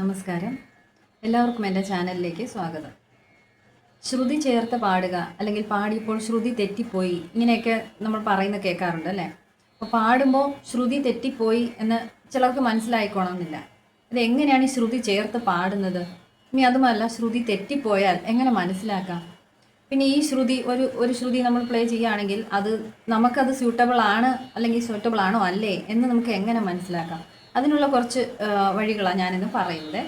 നമസ്കാരം. എല്ലാവർക്കും എന്റെ ചാനലിലേക്ക് സ്വാഗതം. ശ്രുതി ചേർത്ത് പാടുക അല്ലെങ്കിൽ പാടിയപ്പോൾ ശ്രുതി തെറ്റിപ്പോയി ഇങ്ങനെയൊക്കെ നമ്മൾ പറയുന്ന കേൾക്കാറുണ്ട് അല്ലേ? അപ്പോൾ പാടുമ്പോൾ ശ്രുതി തെറ്റിപ്പോയി എന്ന് ചിലർക്ക് മനസ്സിലായിക്കോണമെന്നില്ല. അത് എങ്ങനെയാണ് ഈ ശ്രുതി ചേർത്ത് പാടുന്നത്? ഇനി അതുമല്ല ശ്രുതി തെറ്റിപ്പോയാൽ എങ്ങനെ മനസ്സിലാക്കാം? പിന്നെ ഈ ശ്രുതി ഒരു ഒരു ശ്രുതി നമ്മൾ പ്ലേ ചെയ്യുകയാണെങ്കിൽ അത് നമുക്കത് സ്യൂട്ടബിൾ ആണ് അല്ലെങ്കിൽ സ്യൂട്ടബിൾ ആണോ അല്ലേ എന്ന് നമുക്ക് എങ്ങനെ മനസ്സിലാക്കാം? അതിനുള്ള കുറച്ച് വഴികളാണ് ഞാനിന്ന് പറയുന്നത്.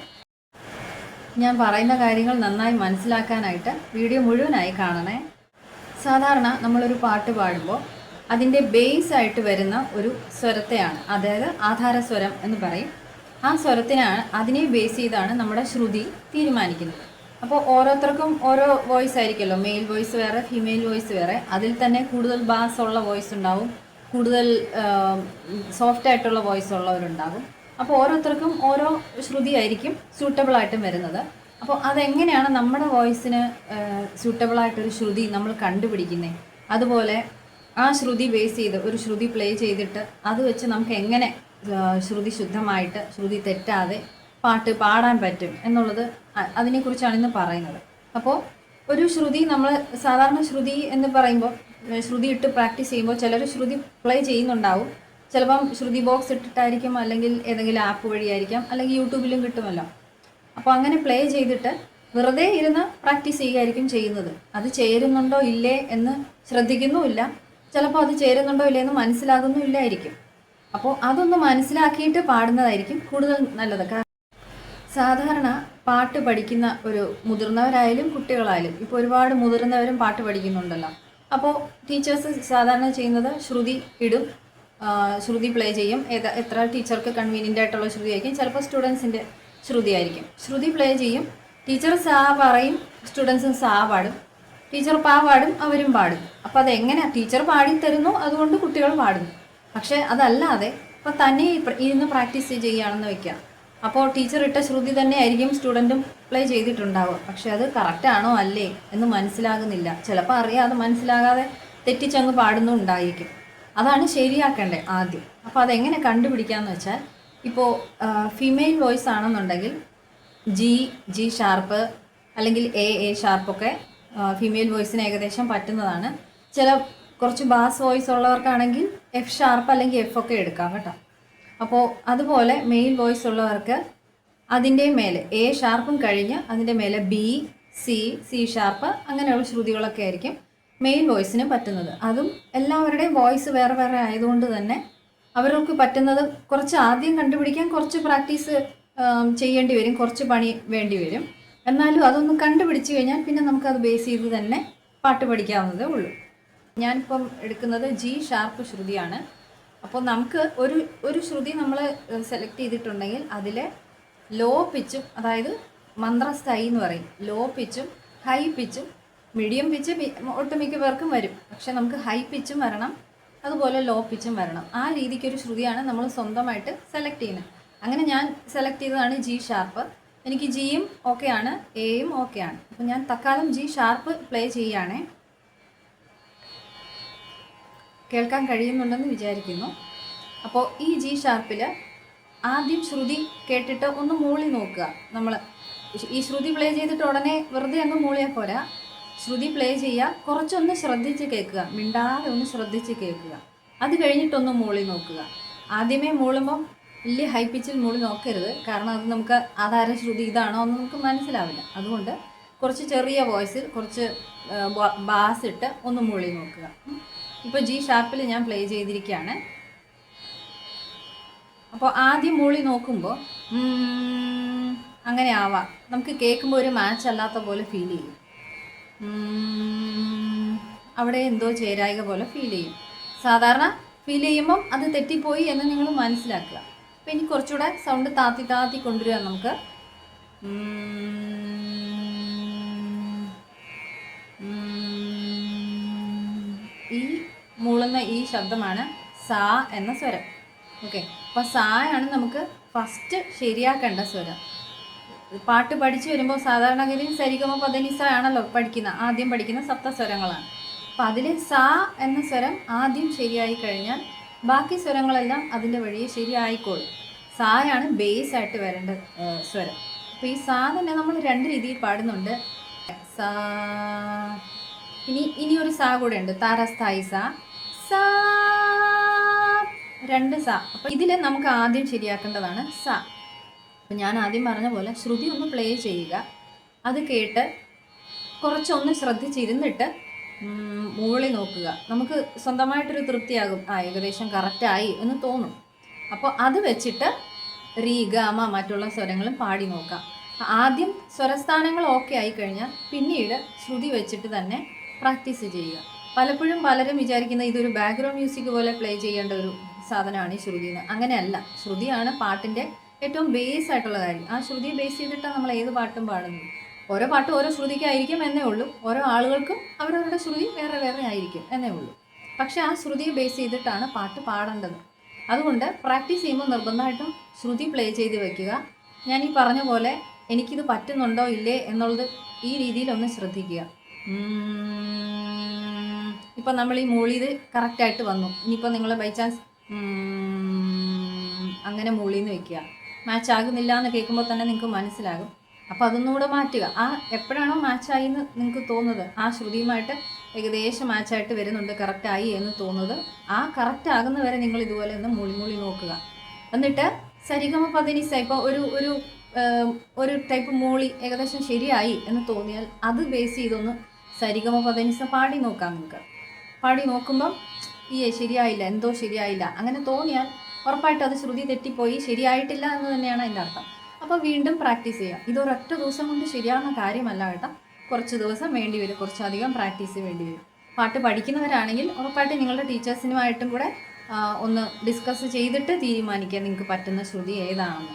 ഞാൻ പറയുന്ന കാര്യങ്ങൾ നന്നായി മനസ്സിലാക്കാനായിട്ട് വീഡിയോ മുഴുവനായി കാണണേ. സാധാരണ നമ്മളൊരു പാട്ട് പാടുമ്പോൾ അതിന്റെ ബേസ് ആയിട്ട് വരുന്ന ഒരു സ്വരത്തെയാണ് അതായത് ആധാര സ്വരം എന്ന് പറയും. ആ സ്വരത്തിനാണ് അതിനെ ബേസ് ചെയ്താണ് നമ്മുടെ ശ്രുതി തീരുമാനിക്കുന്നത്. അപ്പോൾ ഓരോരുത്തർക്കും ഓരോ വോയിസ് ആയിരിക്കുമല്ലോ. മെയിൽ വോയിസ് വേറെ ഫീമെയിൽ വോയിസ് വേറെ. അതിൽ തന്നെ കൂടുതൽ ബാസ് ഉള്ള വോയിസ് ഉണ്ടാവും. കൂടുതൽ സോഫ്റ്റ് ആയിട്ടുള്ള വോയിസ് ഉള്ളവരുണ്ടാകും. അപ്പോൾ ഓരോരുത്തർക്കും ഓരോ ശ്രുതി ആയിരിക്കും സ്യൂട്ടബിൾ ആയിട്ടും വരുന്നത്. അപ്പോൾ അതെങ്ങനെയാണ് നമ്മുടെ വോയിസിന് സ്യൂട്ടബിൾ ആയിട്ടൊരു ശ്രുതി നമ്മൾ കണ്ടുപിടിക്കുന്നത് അതുപോലെ ആ ശ്രുതി ബേസ് ചെയ്ത് ഒരു ശ്രുതി പ്ലേ ചെയ്തിട്ട് അത് വെച്ച് നമുക്ക് എങ്ങനെ ശ്രുതി ശുദ്ധമായിട്ട് ശ്രുതി തെറ്റാതെ പാട്ട് പാടാൻ പറ്റും എന്നുള്ളത് അതിനെക്കുറിച്ചാണ് ഇന്ന് പറയുന്നത്. അപ്പോൾ ഒരു ശ്രുതി നമ്മൾ സാധാരണ ശ്രുതി എന്ന് പറയുമ്പോൾ ശ്രുതി ഇട്ട് പ്രാക്ടീസ് ചെയ്യുമ്പോൾ ചിലർ ശ്രുതി പ്ലേ ചെയ്യുന്നുണ്ടാവും. ചിലപ്പം ശ്രുതി ബോക്സ് ഇട്ടിട്ടായിരിക്കും അല്ലെങ്കിൽ ഏതെങ്കിലും ആപ്പ് വഴിയായിരിക്കാം അല്ലെങ്കിൽ യൂട്യൂബിലും കിട്ടുമല്ലോ. അപ്പോൾ അങ്ങനെ പ്ലേ ചെയ്തിട്ട് വെറുതെ ഇരുന്ന് പ്രാക്ടീസ് ചെയ്യുകയായിരിക്കും ചെയ്യുന്നത്. അത് ചേരുന്നുണ്ടോ ഇല്ലേ എന്ന് ശ്രദ്ധിക്കുന്നുമില്ല. ചിലപ്പോൾ അത് ചേരുന്നുണ്ടോ ഇല്ലേ എന്ന് മനസ്സിലാകുന്നുമില്ലായിരിക്കും. അപ്പോൾ അതൊന്ന് മനസ്സിലാക്കിയിട്ട് പാടുന്നതായിരിക്കും കൂടുതൽ നല്ലത്. കാരണം സാധാരണ പാട്ട് പഠിക്കുന്ന ഒരു മുതിർന്നവരായാലും കുട്ടികളായാലും ഇപ്പോൾ ഒരുപാട് മുതിർന്നവരും പാട്ട് പഠിക്കുന്നുണ്ടല്ലോ. അപ്പോൾ ടീച്ചേഴ്സ് സാധാരണ ചെയ്യുന്നത് ശ്രുതി ഇടും. ശ്രുതി പ്ലേ ചെയ്യും. ഏത് എത്ര ടീച്ചർക്ക് കൺവീനിയന്റ് ആയിട്ടുള്ള ശ്രുതി ആയിരിക്കും. ചിലപ്പോൾ സ്റ്റുഡൻസിന്റെ ശ്രുതി ആയിരിക്കും. ശ്രുതി പ്ലേ ചെയ്യും. ടീച്ചർ സാ പറയും സ്റ്റുഡൻസും സാ പാടും. ടീച്ചർ പാ പാടും അവരും പാടും. അപ്പോൾ അതെങ്ങനെ ടീച്ചർ പാടി തരുന്നു അതുകൊണ്ട് കുട്ടികൾ പാടുന്നു. പക്ഷേ അതല്ലാതെ ഇപ്പോൾ തന്നെ ഇപ്പ- ഇരുന്ന് പ്രാക്ടീസ് ചെയ്യുകയാണെന്ന് വെക്കാം അപ്പോൾ ടീച്ചർ ഇട്ട ശ്രുതി തന്നെ ആയിരിക്കും സ്റ്റുഡന്റും പ്ലേ ചെയ്തിട്ടുണ്ടാവുക. പക്ഷെ അത് കറക്റ്റാണോ അല്ലേ എന്ന് മനസ്സിലാകുന്നില്ല. ചിലപ്പോൾ അറിയാതെ മനസ്സിലാകാതെ തെറ്റിച്ചങ്ങ് പാടുന്നുണ്ടായിരിക്കും. അതാണ് ശരിയാക്കേണ്ടത് ആദ്യം. അപ്പോൾ അതെങ്ങനെ കണ്ടുപിടിക്കാമെന്ന് വെച്ചാൽ ഇപ്പോൾ ഫീമെയിൽ വോയിസ് ആണെന്നുണ്ടെങ്കിൽ ജി ജി ഷാർപ്പ് അല്ലെങ്കിൽ എ എ ഷാർപ്പൊക്കെ ഫീമെയിൽ വോയിസിന് ഏകദേശം പറ്റുന്നതാണ്. ചില കുറച്ച് ബാസ് വോയിസ് ഉള്ളവർക്കാണെങ്കിൽ എഫ് ഷാർപ്പ് അല്ലെങ്കിൽ എഫ് ഒക്കെ എടുക്കാം കേട്ടോ. അപ്പോൾ അതുപോലെ മെയിൽ വോയിസ് ഉള്ളവർക്ക് അതിന്റെ മേലെ എ ഷാർപ്പും കഴിഞ്ഞ് അതിന്റെ മേലെ ബി സി സി ഷാർപ്പ് അങ്ങനെയുള്ള ശ്രുതികളൊക്കെ ആയിരിക്കും മെയിൻ വോയിസിന് പറ്റുന്നത്. അതും എല്ലാവരുടെയും വോയിസ് വേറെ വേറെ ആയതുകൊണ്ട് തന്നെ അവർക്ക് പറ്റുന്നത് കുറച്ച് ആദ്യം കണ്ടുപിടിക്കാൻ കുറച്ച് പ്രാക്ടീസ് ചെയ്യേണ്ടി വരും കുറച്ച് പണി വേണ്ടി വരും. എന്നാലും അതൊന്ന് കണ്ടുപിടിച്ച് കഴിഞ്ഞാൽ പിന്നെ നമുക്കത് ബേസ് ചെയ്ത് തന്നെ പാട്ട് പഠിക്കാവുന്നതേ ഉള്ളൂ. ഞാനിപ്പം എടുക്കുന്നത് ജി ഷാർപ്പ് ശ്രുതിയാണ്. അപ്പോൾ നമുക്ക് ഒരു ഒരു ശ്രുതി നമ്മൾ സെലക്ട് ചെയ്തിട്ടുണ്ടെങ്കിൽ അതിലെ ലോ പിച്ചും അതായത് മന്ത്രസ്ഥായി എന്ന് പറയും. ലോ പിച്ചും ഹൈ പിച്ചും മീഡിയം പിച്ച് ഒട്ടുമിക്ക പേർക്കും വരും. പക്ഷെ നമുക്ക് ഹൈ പിച്ചും വരണം അതുപോലെ ലോ പിച്ചും വരണം. ആ രീതിക്ക് ഒരു ശ്രുതിയാണ് നമ്മൾ സ്വന്തമായിട്ട് സെലക്ട് ചെയ്യുന്നത്. അങ്ങനെ ഞാൻ സെലക്ട് ചെയ്തതാണ് ജി ഷാർപ്പ് എനിക്ക് ജിയും ഓക്കെയാണ് എയും ഓക്കെയാണ് അപ്പോൾ ഞാൻ തക്കാലം ജി ഷാർപ്പ് പ്ലേ ചെയ്യുകയാണേ. കേൾക്കാൻ കഴിയുന്നുണ്ടെന്ന് വിചാരിക്കുന്നു. അപ്പോൾ ഈ ജി ഷാർപ്പിൽ ആദ്യം ശ്രുതി കേട്ടിട്ട് ഒന്ന് മൂളി നോക്കുക. നമ്മൾ ഈ ശ്രുതി പ്ലേ ചെയ്തിട്ട് ഉടനെ വെറുതെ അങ്ങ് മൂളിയാൽ പോരാ. ശ്രുതി പ്ലേ ചെയ്യുക കുറച്ചൊന്ന് ശ്രദ്ധിച്ച് കേൾക്കുക. മിണ്ടാതെ ഒന്ന് ശ്രദ്ധിച്ച് കേൾക്കുക. അത് കഴിഞ്ഞിട്ടൊന്ന് മൂളി നോക്കുക. ആദ്യമേ മൂളുമ്പം വലിയ ഹൈ പിച്ചിൽ മൂളി നോക്കരുത്. കാരണം അത് നമുക്ക് ആധാര ശ്രുതി ഇതാണോ എന്ന് നമുക്ക് മനസ്സിലാവില്ല. അതുകൊണ്ട് കുറച്ച് ചെറിയ വോയിസിൽ കുറച്ച് ബാസ് ഇട്ട് ഒന്ന് മൂളി നോക്കുക. ഇപ്പോൾ ജി ഷാർപ്പിൽ ഞാൻ പ്ലേ ചെയ്തിരിക്കുകയാണ് അപ്പോൾ ആദ്യം മൂളി നോക്കുമ്പോൾ അങ്ങനെ ആവാം. നമുക്ക് കേൾക്കുമ്പോൾ ഒരു മാച്ച് അല്ലാത്ത പോലെ ഫീൽ ചെയ്യും. അവിടെ എന്തോ ചേരായിക പോലെ ഫീൽ ചെയ്യും. സാധാരണ ഫീൽ ചെയ്യുമ്പം അത് തെറ്റിപ്പോയി എന്ന് നിങ്ങൾ മനസ്സിലാക്കുക. അപ്പം ഇനി കുറച്ചുകൂടെ സൗണ്ട് താത്തി താത്തി കൊണ്ടുവരിക നമുക്ക്. ഈ മൂളുന്ന ഈ ശബ്ദമാണ് സാ എന്ന സ്വരം. ഓക്കെ അപ്പോൾ ആണ് നമുക്ക് ഫസ്റ്റ് ശരിയാക്കേണ്ട സ്വരം. പാട്ട് പഠിച്ചു വരുമ്പോൾ സാധാരണഗതിയിൽ സരിഗമ പദനിസ ആണല്ലോ പഠിക്കുന്ന ആദ്യം പഠിക്കുന്ന സപ്തസ്വരങ്ങളാണ്. അപ്പം അതിൽ സാ എന്ന സ്വരം ആദ്യം ശരിയായി കഴിഞ്ഞാൽ ബാക്കി സ്വരങ്ങളെല്ലാം അതിന്റെ വഴിയെ ശരിയായിക്കോളും. സായാണ് ബേസ് ആയിട്ട് വരേണ്ട സ്വരം. അപ്പോൾ ഈ സാ തന്നെ നമ്മൾ രണ്ട് രീതിയിൽ പാടുന്നുണ്ട്. സാ ഇനി ഇനിയൊരു സാ കൂടെ ഉണ്ട്. താരസ്ഥായി സാ. സാ. രണ്ട് സ. അപ്പോൾ ഇതിൽ നമുക്ക് ആദ്യം ശരിയാക്കേണ്ടതാണ് സ. അപ്പം ഞാൻ ആദ്യം പറഞ്ഞ പോലെ ശ്രുതി ഒന്ന് പ്ലേ ചെയ്യുക. അത് കേട്ട് കുറച്ചൊന്ന് ശ്രദ്ധിച്ചിരുന്നിട്ട് മുകളിൽ നോക്കുക. നമുക്ക് സ്വന്തമായിട്ടൊരു തൃപ്തിയാകും. ആ ഏകദേശം കറക്റ്റായി എന്ന് തോന്നും. അപ്പോൾ അത് വെച്ചിട്ട് റീ ഗാമ മറ്റുള്ള സ്വരങ്ങളും പാടി നോക്കാം. ആദ്യം സ്വരസ്ഥാനങ്ങൾ ഓക്കെ ആയി പിന്നീട് ശ്രുതി വെച്ചിട്ട് തന്നെ പ്രാക്ടീസ് ചെയ്യുക. പലപ്പോഴും പലരും വിചാരിക്കുന്ന ഇതൊരു ബാക്ക്ഗ്രൗണ്ട് മ്യൂസിക് പോലെ പ്ലേ ചെയ്യേണ്ട ഒരു സാധനമാണ് ഈ ശ്രുതി എന്ന് അങ്ങനെയല്ല. ശ്രുതിയാണ് പാട്ടിന്റെ ഏറ്റവും ബേസ് ആയിട്ടുള്ള കാര്യം. ആ ശ്രുതിയെ ബേസ് ചെയ്തിട്ടാണ് നമ്മൾ ഏത് പാട്ടും പാടുന്നത്. ഓരോ പാട്ടും ഓരോ ശ്രുതിക്കായിരിക്കും എന്നേ ഉള്ളൂ. ഓരോ ആളുകൾക്കും അവരവരുടെ ശ്രുതി വേറെ വേറെ ആയിരിക്കും എന്നേ ഉള്ളൂ. പക്ഷേ ആ ശ്രുതിയെ ബേസ് ചെയ്തിട്ടാണ് പാട്ട് പാടേണ്ടത്. അതുകൊണ്ട് പ്രാക്ടീസ് ചെയ്യുമ്പോൾ നിർബന്ധമായിട്ടും ശ്രുതി പ്ലേ ചെയ്ത് വെക്കുക. ഞാൻ ഈ പറഞ്ഞ പോലെ എനിക്കിത് പറ്റുന്നുണ്ടോ ഇല്ലേ എന്നുള്ളത് ഈ രീതിയിലൊന്ന് ശ്രദ്ധിക്കുക. ഇപ്പം നമ്മൾ ഈ മൂളിയത് കറക്റ്റായിട്ട് വന്നു. ഇനിയിപ്പോൾ നിങ്ങൾ ബൈ ചാൻസ് അങ്ങനെ മൂളിന്ന് വെക്കുക. മാച്ച് ആകുന്നില്ല എന്ന് കേൾക്കുമ്പോൾ തന്നെ നിങ്ങൾക്ക് മനസ്സിലാകും. അപ്പോൾ അതൊന്നുകൂടെ മാറ്റുക. ആ എപ്പോഴാണോ മാച്ചായി എന്ന് നിങ്ങൾക്ക് തോന്നുന്നത്? ആ ശ്രുതിയുമായിട്ട് ഏകദേശം മാച്ചായിട്ട് വരുന്നുണ്ട് കറക്റ്റായി എന്ന് തോന്നുന്നത്. ആ കറക്റ്റ് ആകുന്ന വരെ നിങ്ങൾ ഇതുപോലെ ഒന്ന് മൂളി മൂളി നോക്കുക. എന്നിട്ട് സരിഗമ പതിനിസ ഇപ്പോൾ ഒരു ഒരു ഒരു ടൈപ്പ് മൂളി ഏകദേശം ശരിയായി എന്ന് തോന്നിയാൽ അത് ബേസ് ചെയ്തൊന്ന് സരിഗമ പതിനിസ പാടി നോക്കാം നിങ്ങൾക്ക്. പാടി നോക്കുമ്പം ഈ ശരിയായില്ല എന്തോ ശരിയായില്ല. അങ്ങനെ തോന്നിയാൽ ഉറപ്പായിട്ട് അത് ശ്രുതി തെറ്റിപ്പോയി ശരിയായിട്ടില്ല എന്ന് തന്നെയാണ് അതിന്റെ അർത്ഥം. അപ്പോൾ വീണ്ടും പ്രാക്ടീസ് ചെയ്യാം ഇതൊരൊറ്റ ദിവസം കൊണ്ട് ശരിയാവുന്ന കാര്യമല്ല കേട്ടോ. കുറച്ച് ദിവസം വേണ്ടി വരും കുറച്ചധികം പ്രാക്ടീസ് വേണ്ടി വരും. പാട്ട് പഠിക്കുന്നവരാണെങ്കിൽ ഉറപ്പായിട്ട് നിങ്ങളുടെ ടീച്ചേഴ്സിനുമായിട്ടും കൂടെ ഒന്ന് ഡിസ്കസ് ചെയ്തിട്ട് തീരുമാനിക്കുക നിങ്ങൾക്ക് പറ്റുന്ന ശ്രുതി ഏതാണെന്ന്.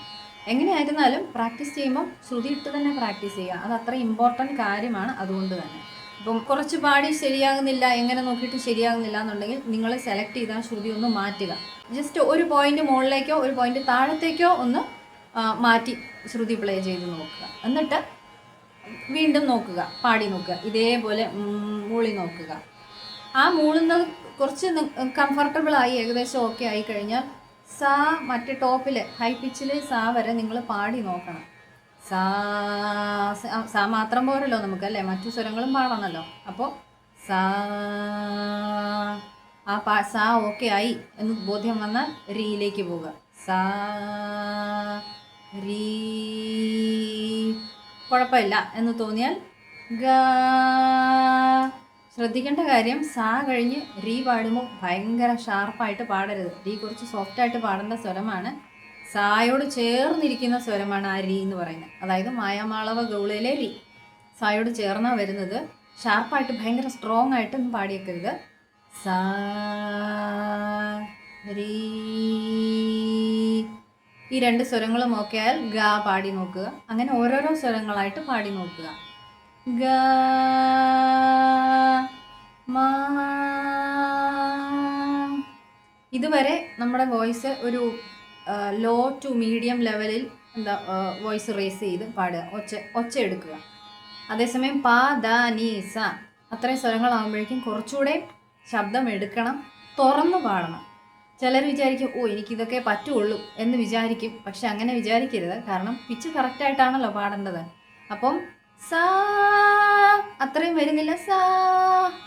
എങ്ങനെയായിരുന്നാലും പ്രാക്ടീസ് ചെയ്യുമ്പോൾ ശ്രുതി ഇട്ട് തന്നെ പ്രാക്ടീസ് ചെയ്യുക. അത് അത്ര ഇമ്പോർട്ടന്റ് കാര്യമാണ് അതുകൊണ്ട് തന്നെ. ഇപ്പം കുറച്ച് പാടി ശരിയാകുന്നില്ല എങ്ങനെ നോക്കിയിട്ട് ശരിയാകുന്നില്ല എന്നുണ്ടെങ്കിൽ നിങ്ങൾ സെലക്ട് ചെയ്താൽ ശ്രുതി ഒന്ന് മാറ്റുക. ജസ്റ്റ് ഒരു പോയിന്റ് മുകളിലേക്കോ ഒരു പോയിന്റ് താഴത്തേക്കോ ഒന്ന് മാറ്റി ശ്രുതി പ്ലേ ചെയ്ത് നോക്കുക. എന്നിട്ട് വീണ്ടും നോക്കുക പാടി നോക്കുക ഇതേപോലെ മൂളി നോക്കുക. ആ മൂളുന്ന കുറച്ച് കംഫർട്ടബിൾ ആയി ഏകദേശം ഓക്കെ ആയി കഴിഞ്ഞാൽ സാ മറ്റേ ടോപ്പിൽ ഹൈ പിച്ചിൽ സാ വരെ നിങ്ങൾ പാടി നോക്കണം. സാ മാത്രം പോരല്ലോ നമുക്ക് അല്ലേ? മറ്റു സ്വരങ്ങളും പാടണമല്ലോ അപ്പോൾ സാ ആ പാ സാ ഓക്കെ ആയി എന്ന് ബോധ്യം വന്നാൽ റീയിലേക്ക് പോവുക. സാ റീ കുഴപ്പമില്ല എന്ന് തോന്നിയാൽ ഗ. ശ്രദ്ധിക്കേണ്ട കാര്യം സാ കഴിഞ്ഞ് റീ പാടുമ്പോൾ ഭയങ്കര ഷാർപ്പായിട്ട് പാടരുത്. റീ കുറച്ച് സോഫ്റ്റായിട്ട് പാടേണ്ട സ്വരമാണ് സായോട് ചേർന്നിരിക്കുന്ന സ്വരമാണ് ആ രീ എന്ന് പറയുന്നത്. അതായത് മായാമാളവ ഗൗളയിലെ രീ. സായോട് ചേർന്നാണ് വരുന്നത് ഷാർപ്പായിട്ട് ഭയങ്കര സ്ട്രോങ് ആയിട്ടൊന്നും പാടിയേക്കരുത്. ഈ രണ്ട് സ്വരങ്ങളും നോക്കിയാൽ ഗ പാടി നോക്കുക. അങ്ങനെ ഓരോരോ സ്വരങ്ങളായിട്ട് പാടി നോക്കുക. ഗ മാ. ഇതുവരെ നമ്മുടെ വോയിസ് ഒരു ലോ ടു മീഡിയം ലെവലിൽ എന്താ വോയിസ് റേസ് ചെയ്ത് പാടുക. ഒച്ച ഒച്ച എടുക്കുക. അതേസമയം പാ ദ നീ സ അത്രയും സ്വരങ്ങളാകുമ്പോഴേക്കും കുറച്ചുകൂടെ ശബ്ദം എടുക്കണം തുറന്നു പാടണം. ചിലർ വിചാരിക്കും ഓ എനിക്കിതൊക്കെ പറ്റുള്ളൂ എന്ന് വിചാരിക്കും. പക്ഷെ അങ്ങനെ വിചാരിക്കരുത്. കാരണം പിച്ച് കറക്റ്റായിട്ടാണല്ലോ പാടേണ്ടത്. അപ്പം സാ അത്രയും വരുന്നില്ല സാ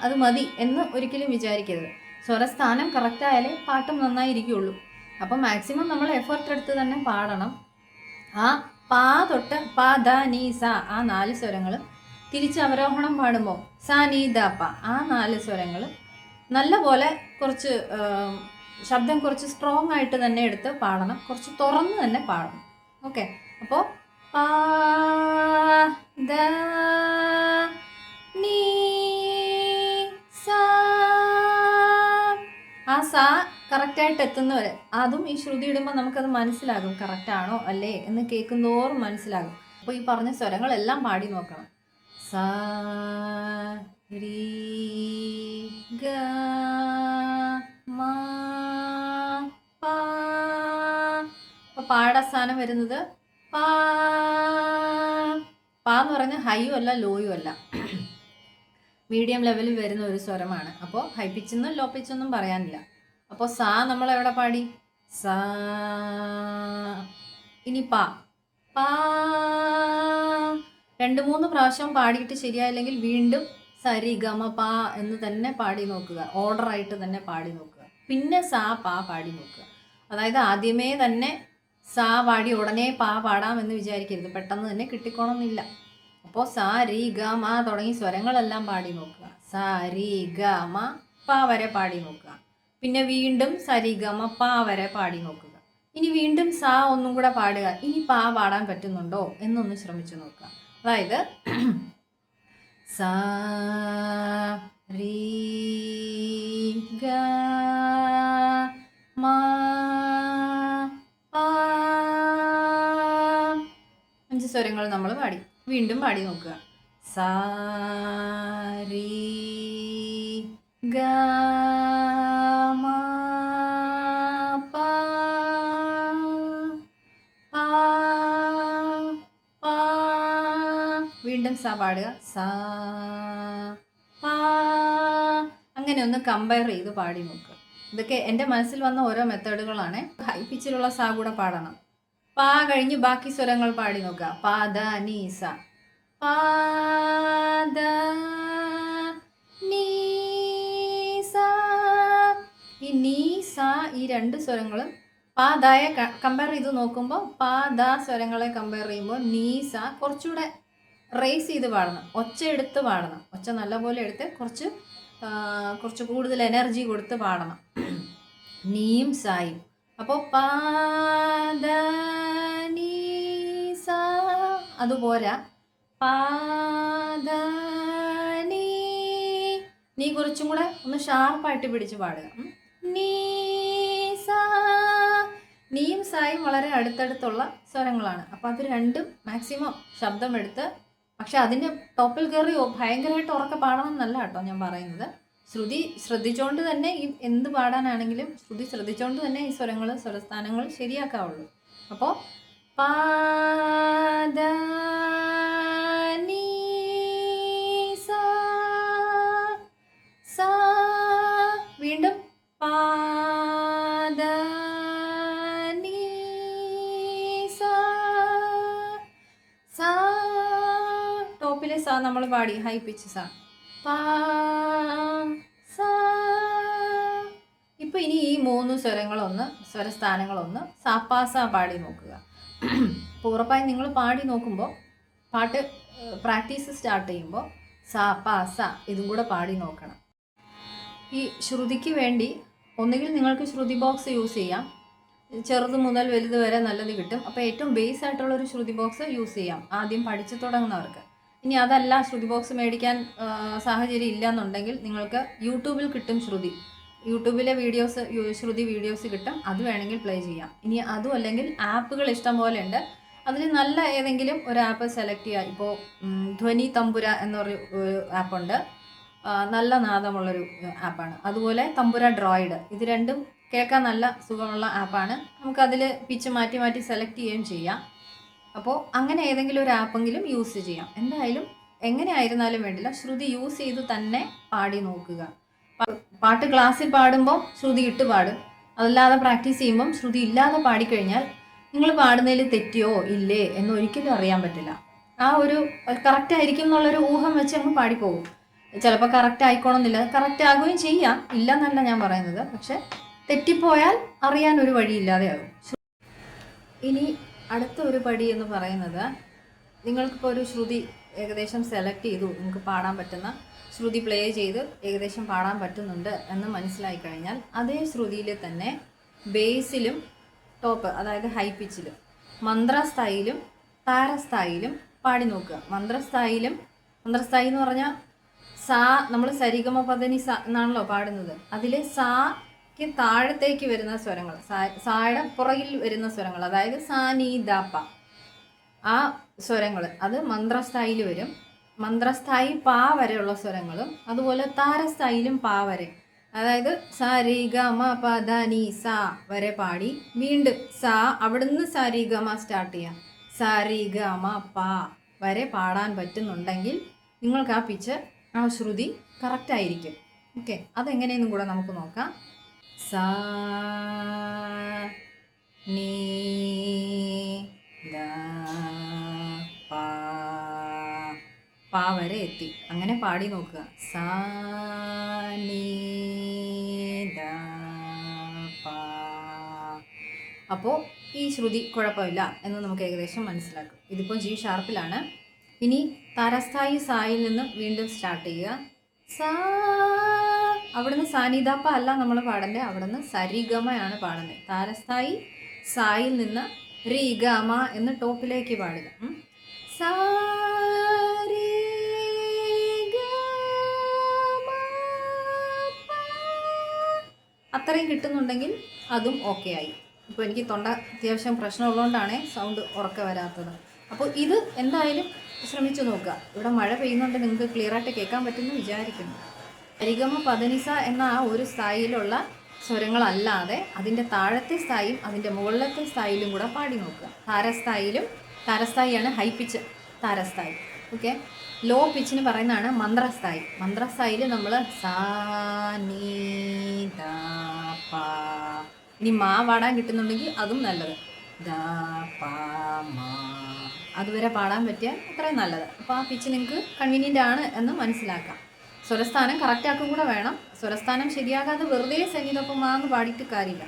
അത് മതി എന്ന് ഒരിക്കലും വിചാരിക്കരുത്. സ്വരസ്ഥാനം കറക്റ്റായാലേ പാട്ടും നന്നായിരിക്കുള്ളൂ. അപ്പം മാക്സിമം നമ്മൾ എഫേർട്ട് എടുത്ത് തന്നെ പാടണം. ആ പാ തൊട്ട് പ ദ നീ സ ആ നാല് സ്വരങ്ങൾ തിരിച്ച് അവരോഹണം പാടുമ്പോൾ സ നീ ദ പ ആ നാല് സ്വരങ്ങൾ നല്ലപോലെ കുറച്ച് ശബ്ദം കുറച്ച് സ്ട്രോങ് ആയിട്ട് തന്നെ എടുത്ത് പാടണം. കുറച്ച് തുറന്ന് തന്നെ പാടണം. ഓക്കെ അപ്പോൾ ദ നീ സ ആ സാ കറക്റ്റായിട്ട് എത്തുന്നവരെ. അതും ഈ ശ്രുതി ഇടുമ്പോൾ നമുക്കത് മനസ്സിലാകും. കറക്റ്റാണോ അല്ലേ എന്ന് കേൾക്കുന്നോറും മനസ്സിലാകും. അപ്പോൾ ഈ പറഞ്ഞ സ്വരങ്ങളെല്ലാം പാടി നോക്കണം. സ രീ ഗ പാ. അപ്പോൾ വരുന്നത് പാ പാ എന്ന് പറഞ്ഞ ഹൈയും അല്ല ലോയും അല്ല. മീഡിയം ലെവലിൽ വരുന്ന ഒരു സ്വരമാണ്. അപ്പോൾ ഹൈ പിച്ചെന്നും ലോ പിച്ചെന്നും പറയാനില്ല. അപ്പോൾ സാ നമ്മൾ എവിടെ പാടി? സാ. ഇനി പാ. പാ. രണ്ട് മൂന്ന് പ്രാവശ്യം പാടിയിട്ട് ശരിയായില്ലെങ്കിൽ വീണ്ടും സരി ഗമ പാ എന്ന് തന്നെ പാടി നോക്കുക. ഓർഡർ ആയിട്ട് തന്നെ പാടി നോക്കുക. പിന്നെ സാ പാ പാടി നോക്കുക. അതായത് ആദ്യമേ തന്നെ സാ പാടി ഉടനെ പാ പാടാമെന്ന് വിചാരിക്കരുത്. പെട്ടെന്ന് തന്നെ കിട്ടിക്കോണമെന്നില്ല അപ്പോൾ സാ രി ഗ മ തുടങ്ങി സ്വരങ്ങളെല്ലാം പാടി നോക്കുക. സാ രി ഗ മ പാ വരെ പാടി നോക്കുക. പിന്നെ വീണ്ടും സരിഗമ പാ വരെ പാടി നോക്കുക. ഇനി വീണ്ടും സ ഒന്നും കൂടെ പാടുക. ഇനി പാ പാടാൻ പറ്റുന്നുണ്ടോ എന്നൊന്ന് ശ്രമിച്ചു നോക്കുക. അതായത് സ ഗ അഞ്ച് സ്വരങ്ങൾ നമ്മൾ പാടി. വീണ്ടും പാടി നോക്കുക. സാ രി ഗ വീണ്ടും സ പാടുക. സ അങ്ങനെ ഒന്ന് കമ്പയർ ചെയ്ത് പാടി നോക്കുക ഇതൊക്കെ എന്റെ മനസ്സിൽ വന്ന ഓരോ മെത്തേഡുകളാണ്. ഹൈ പിച്ചിലുള്ള സാ കൂടെ പാടണം. പാ കഴിഞ്ഞ് ബാക്കി സ്വരങ്ങൾ പാടി നോക്കുക. പാ ദ നീ ഈ നീ സ ഈ രണ്ട് സ്വരങ്ങളും പാ കമ്പയർ ചെയ്ത് നോക്കുമ്പോൾ പാ ദ സ്വരങ്ങളെ കമ്പയർ ചെയ്യുമ്പോൾ നീ സ കുറച്ചുകൂടെ റേസ് ചെയ്ത് പാടണം. ഒച്ച എടുത്ത് പാടണം. ഒച്ച നല്ലപോലെ എടുത്ത് കുറച്ച് കുറച്ച് കൂടുതൽ എനർജി കൊടുത്ത് പാടണം. നീയും സായും. അപ്പോൾ പാദ നീ സ അതുപോരാ. പാദ നീ നീ കുറച്ചും കൂടെ ഒന്ന് ഷാർപ്പായിട്ട് പിടിച്ച് പാടുക. നീയും സായും വളരെ അടുത്തടുത്തുള്ള സ്വരങ്ങളാണ്. അപ്പോൾ അത് രണ്ടും മാക്സിമം ശബ്ദം എടുത്ത് പക്ഷെ അതിന്റെ ടോപ്പിൽ കയറി ഭയങ്കരമായിട്ട് ഉറക്കെ പാടണം എന്നല്ല കേട്ടോ ഞാൻ പറയുന്നത്. ശ്രുതി ശ്രദ്ധിച്ചുകൊണ്ട് തന്നെ ഈ എന്ത് പാടാനാണെങ്കിലും ശ്രുതി ശ്രദ്ധിച്ചുകൊണ്ട് തന്നെ ഈ സ്വരങ്ങൾ സ്വരസ്ഥാനങ്ങൾ ശരിയാക്കാവുള്ളൂ. അപ്പോൾ പാദ നമ്മൾ പാടി ഹൈ പിച്ച് സാ. ഇപ്പൊ ഇനി ഈ മൂന്ന് സ്വരങ്ങളൊന്ന് സ്വരസ്ഥാനങ്ങളൊന്ന് സാപ്പാസ പാടി നോക്കുക. അപ്പോൾ ഉറപ്പായി നിങ്ങൾ പാടി നോക്കുമ്പോൾ പാട്ട് പ്രാക്ടീസ് സ്റ്റാർട്ട് ചെയ്യുമ്പോൾ സാ പാ സ ഇതും കൂടെ പാടി നോക്കണം. ഈ ശ്രുതിക്ക് വേണ്ടി ഒന്നുകിൽ നിങ്ങൾക്ക് ശ്രുതി ബോക്സ് യൂസ് ചെയ്യാം. ചെറുത് മുതൽ വലുത് വരെ നല്ലത് കിട്ടും. അപ്പോൾ ഏറ്റവും ബേസ് ആയിട്ടുള്ള ഒരു ശ്രുതി ബോക്സ് യൂസ് ചെയ്യാം. ആദ്യം പഠിച്ചു തുടങ്ങുന്നവർക്ക്. ഇനി അതല്ല ശ്രുതി ബോക്സ് മേടിക്കാൻ സാഹചര്യം ഇല്ല എന്നുണ്ടെങ്കിൽ നിങ്ങൾക്ക് യൂട്യൂബിൽ കിട്ടും ശ്രുതി. യൂട്യൂബിലെ വീഡിയോസ് ശ്രുതി വീഡിയോസ് കിട്ടും. അത് വേണമെങ്കിൽ പ്ലേ ചെയ്യാം. ഇനി അതും അല്ലെങ്കിൽ ആപ്പുകൾ ഇഷ്ടം പോലെ ഉണ്ട്. അതിൽ നല്ല ഏതെങ്കിലും ഒരു ആപ്പ് സെലക്ട് ചെയ്യുക ഇപ്പോൾ ധ്വനി തമ്പുര എന്നൊരു ആപ്പുണ്ട് നല്ല നാദമുള്ളൊരു ആപ്പാണ് അതുപോലെ തമ്പുര ഡ്രോയിഡ് ഇത് രണ്ടും കേൾക്കാൻ നല്ല സുഖമുള്ള ആപ്പാണ് നമുക്കതിൽ പിച്ച് മാറ്റി മാറ്റി സെലക്ട് ചെയ്യുകയും ചെയ്യാം. അപ്പോൾ അങ്ങനെ ഏതെങ്കിലും ഒരു ആപ്പെങ്കിലും യൂസ് ചെയ്യാം. എന്തായാലും എങ്ങനെ ആയിരുന്നാലും വേണ്ടില്ല. ശ്രുതി യൂസ് ചെയ്ത് തന്നെ പാടി നോക്കുക. പാട്ട് ക്ലാസ്സിൽ പാടുമ്പോൾ ശ്രുതി ഇട്ട് പാടും. അതല്ലാതെ പ്രാക്ടീസ് ചെയ്യുമ്പം ശ്രുതി ഇല്ലാതെ പാടിക്കഴിഞ്ഞാൽ നിങ്ങൾ പാടുന്നതിൽ തെറ്റിയോ ഇല്ലേ എന്ന് ഒരിക്കലും അറിയാൻ പറ്റില്ല. ആ ഒരു കറക്റ്റ് ആയിരിക്കും എന്നുള്ളൊരു ഊഹം വെച്ച് അങ്ങ് പാടിപ്പോകും. ചിലപ്പോൾ കറക്റ്റ് ആയിക്കോണമെന്നില്ല കറക്റ്റ് ആകുകയും ചെയ്യാം. ഇല്ല എന്നല്ല ഞാൻ പറയുന്നത്. പക്ഷെ തെറ്റിപ്പോയാൽ അറിയാൻ ഒരു വഴിയില്ലാതെയാകും. ഇനി അടുത്ത ഒരു പടി എന്ന് പറയുന്നത് നിങ്ങൾക്കിപ്പോൾ ഒരു ശ്രുതി ഏകദേശം സെലക്ട് ചെയ്തു നിങ്ങൾക്ക് പാടാൻ പറ്റുന്ന ശ്രുതി പ്ലേ ചെയ്ത് ഏകദേശം പാടാൻ പറ്റുന്നുണ്ട് എന്ന് മനസ്സിലായി കഴിഞ്ഞാൽ അതേ ശ്രുതിയിൽ തന്നെ ബേസിലും ടോപ്പ് അതായത് ഹൈ പിച്ചിലും മന്ത്രസ്ഥായിലും താരസ്ഥായിലും പാടി നോക്കുക. മന്ത്രസ്ഥായിലും മന്ത്രസ്ഥായി എന്ന് പറഞ്ഞാൽ സാ നമ്മൾ സരിഗമ പദനി സ എന്നാണല്ലോ പാടുന്നത്. അതിൽ സാക്ക് താഴത്തേക്ക് വരുന്ന സ്വരങ്ങൾ സായുടെ പുറകിൽ വരുന്ന സ്വരങ്ങൾ അതായത് സാനീദാപ്പ ആ സ്വരങ്ങൾ അത് മന്ത്രസ്ഥായിൽ വരും. മന്ത്രസ്ഥായി പാ വരെയുള്ള സ്വരങ്ങളും അതുപോലെ താരസ്ഥായിലും പാ വരെ. അതായത് സ രി പ ധ നി സ വരെ പാടി വീണ്ടും സ അവിടുന്ന് സ രി സ്റ്റാർട്ട് ചെയ്യാം. സ രി പ വരെ പാടാൻ പറ്റുന്നുണ്ടെങ്കിൽ നിങ്ങൾക്ക് ആ പിച്ച് ആ ശ്രുതി കറക്റ്റായിരിക്കും. ഓക്കെ അതെങ്ങനെയെന്നും കൂടെ നമുക്ക് നോക്കാം. പാ വരെ എത്തി. അങ്ങനെ പാടി നോക്കുക. സ അപ്പോൾ ഈ ശ്രുതി കുഴപ്പമില്ല എന്ന് നമുക്ക് ഏകദേശം മനസ്സിലാക്കും. ഇതിപ്പോൾ ജി ഷാർപ്പിലാണ്. ഇനി താരസ്ഥായി സായിൽ നിന്നും വീണ്ടും സ്റ്റാർട്ട് ചെയ്യുക. സാ അവിടുന്ന് സാനിതാപ്പ അല്ല നമ്മൾ പാടേണ്ടത് അവിടുന്ന് സരിഗമയാണ് പാടുന്നത് താരസ്ഥായി സായിൽ നിന്ന് റീഗമ ഗമ എന്ന് ടോപ്പിലേക്ക് പാടുക. അത്രയും കിട്ടുന്നുണ്ടെങ്കിൽ അതും ഓക്കെ ആയി. ഇപ്പോൾ എനിക്ക് തൊണ്ട അത്യാവശ്യം പ്രശ്നമുള്ളതുകൊണ്ടാണ് സൗണ്ട് ഉറക്കെ വരാത്തത്. അപ്പോൾ ഇത് എന്തായാലും ശ്രമിച്ചു നോക്കുക. ഇവിടെ മഴ പെയ്യുന്നുണ്ട് നിങ്ങൾക്ക് ക്ലിയറായിട്ട് കേൾക്കാൻ പറ്റുമെന്ന് വിചാരിക്കുന്നു. അരിഗമ പതനിസ എന്ന ആ ഒരു സ്ഥായിലുള്ള സ്വരങ്ങളല്ലാതെ അതിന്റെ താഴത്തെ സ്ഥായിയും അതിന്റെ മുകളിലത്തെ സ്ഥായിലും കൂടെ പാടി നോക്കുക. താരസ്ഥായിലും താരസ്ഥായിയാണ് ഹൈ പിച്ച് താരസ്ഥായി. ഓക്കെ ലോ പിച്ചിന് പറയുന്നതാണ് മന്ത്രസ്ഥായി. മന്ത്രസ്ഥായിൽ നമ്മൾ ഇനി മാ പാടാൻ കിട്ടുന്നുണ്ടെങ്കിൽ അതും നല്ലത്. ദ അതുവരെ പാടാൻ പറ്റിയാൽ അത്രയും നല്ലത്. അപ്പോൾ ആ പിച്ച് നിങ്ങൾക്ക് കൺവീനിയന്റ് ആണ് എന്ന് മനസ്സിലാക്കാം. സ്വരസ്ഥാനം കറക്റ്റാക്കും കൂടെ വേണം. സ്വരസ്ഥാനം ശരിയാകാതെ വെറുതെ സംഗീതപ്പം മാന്ന് പാടിയിട്ട് കാര്യമില്ല.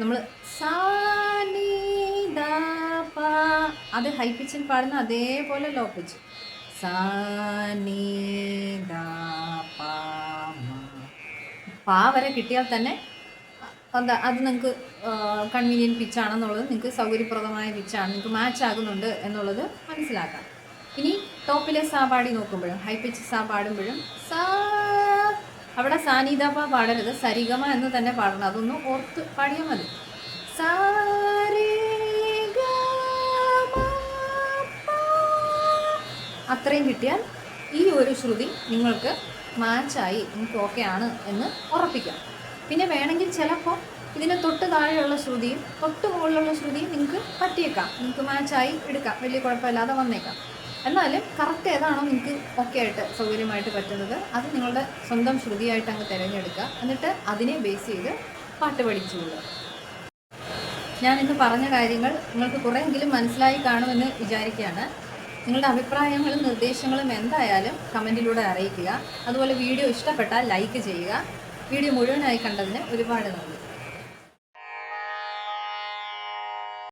നമ്മൾ അത് ഹൈ പിച്ചിൽ പാടുന്ന അതേപോലെ ലോ പിച്ച് പാ വരെ കിട്ടിയാൽ തന്നെ എന്താ അത് നിങ്ങൾക്ക് കൺവീനിയന്റ് പിച്ചാണെന്നുള്ളത് നിങ്ങൾക്ക് സൗകര്യപ്രദമായ പിച്ചാണ് നിങ്ങൾക്ക് മാച്ച് ആകുന്നുണ്ട് എന്നുള്ളത് മനസ്സിലാക്കാം. ഇനി ടോപ്പിലെ സാ പാടി നോക്കുമ്പോഴും ഹൈ പിച്ച് സാ പാടുമ്പോഴും സാ അവിടെ സാനിതാപ പാടരുത് സരിഗമ എന്ന് തന്നെ പാടണം. അതൊന്ന് ഓർത്ത് പാടിയാൽ മതി. അത്രയും കിട്ടിയാൽ ഈ ഒരു ശ്രുതി നിങ്ങൾക്ക് മാച്ചായി നിങ്ങൾക്ക് ഓക്കെ ആണ് എന്ന് ഉറപ്പിക്കാം. പിന്നെ വേണമെങ്കിൽ ചിലപ്പോൾ ഇതിന് തൊട്ട് താഴെയുള്ള ശ്രുതിയും തൊട്ട് മുകളിലുള്ള ശ്രുതിയും നിങ്ങൾക്ക് പറ്റിയേക്കാം. നിങ്ങൾക്ക് മാച്ചായി എടുക്കാം. വലിയ കുഴപ്പമില്ലാതെ വന്നേക്കാം. എന്നാലും കറക്റ്റ് ഏതാണോ നിങ്ങൾക്ക് ഓക്കെ ആയിട്ട് സൗകര്യമായിട്ട് പറ്റുന്നത്. അത് നിങ്ങളുടെ സ്വന്തം ശ്രുതിയായിട്ട് അങ്ങ് തിരഞ്ഞെടുക്കുക. എന്നിട്ട് അതിനെ ബേസ് ചെയ്ത് പാട്ട് പഠിച്ചുകൊള്ളുക ഞാൻ ഇന്ന് പറഞ്ഞ കാര്യങ്ങൾ നിങ്ങൾക്ക് കുറേയെങ്കിലും മനസ്സിലായി കാണുമെന്ന് വിചാരിക്കുകയാണ്. നിങ്ങളുടെ അഭിപ്രായങ്ങളും നിർദ്ദേശങ്ങളും എന്തായാലും കമന്റിലൂടെ അറിയിക്കുക. അതുപോലെ വീഡിയോ ഇഷ്ടപ്പെട്ടാൽ ലൈക്ക് ചെയ്യുക. വീഡിയോ മുഴുവനായി കണ്ടതിന് ഒരുപാട് നന്ദി.